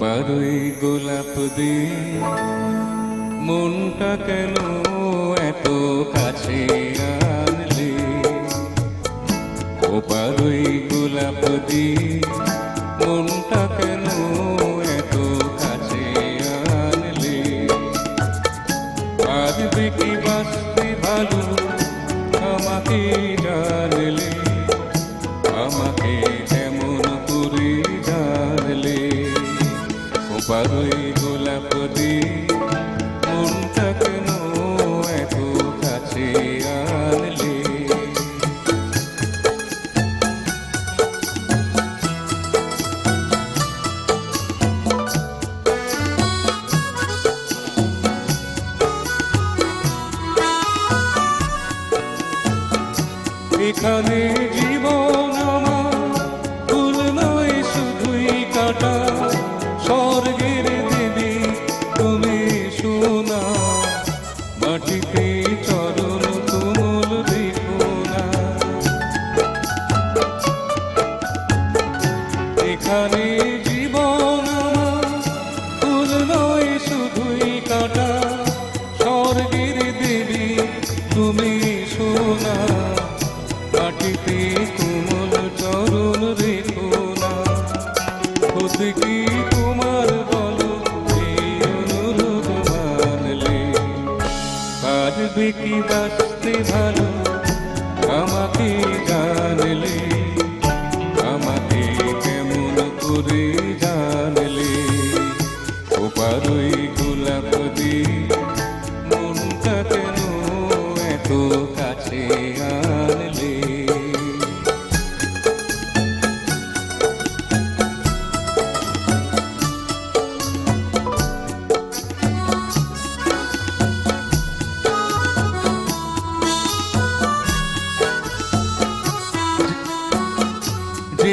বারুই গোলাপ দিয়ে। মনটা কেন এত কাছে আনলে? ও বারুই গোলাপ দিয়ে। মনটা কেন গোলাপ দিয়ে মনটা কেন এত কাছে আনলে। এখানে জীবন তুমি সোনা মাটিতে কোমল চরণ রেখো না হতে কি তোমার বলো, এই অনুরোধ মানলে? পারবে কি বাঁচতে ভালো, আমাকে জানলে। আমাকে কেমন করে জানলে? ও পারই গোলাপ দিয়ে মনটা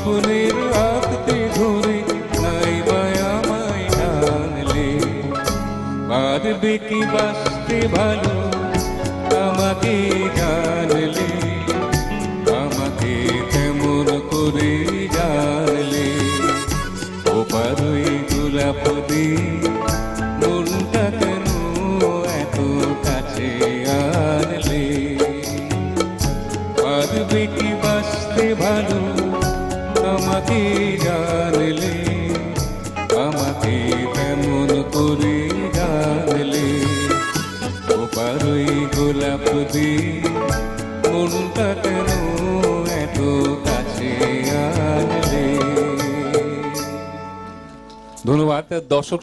স্বপ্নের আঁকতে ধরে নাই বা আমায় টানলে। পারবে কি বাঁচতে ভালো? আমাকে জানলে। করে জানলে? ও পারই গোলাপ দিয়ে মনটা কেন এত কাছে আনলে? পারবে কি বাঁচতে ভালো? আমাকে জানলে, আমাকে তেমন করে জানলে? ও পারই গোলাপ দিয়ে কেন এত কাছে আনলে? ধন্যবাদ, দর্শক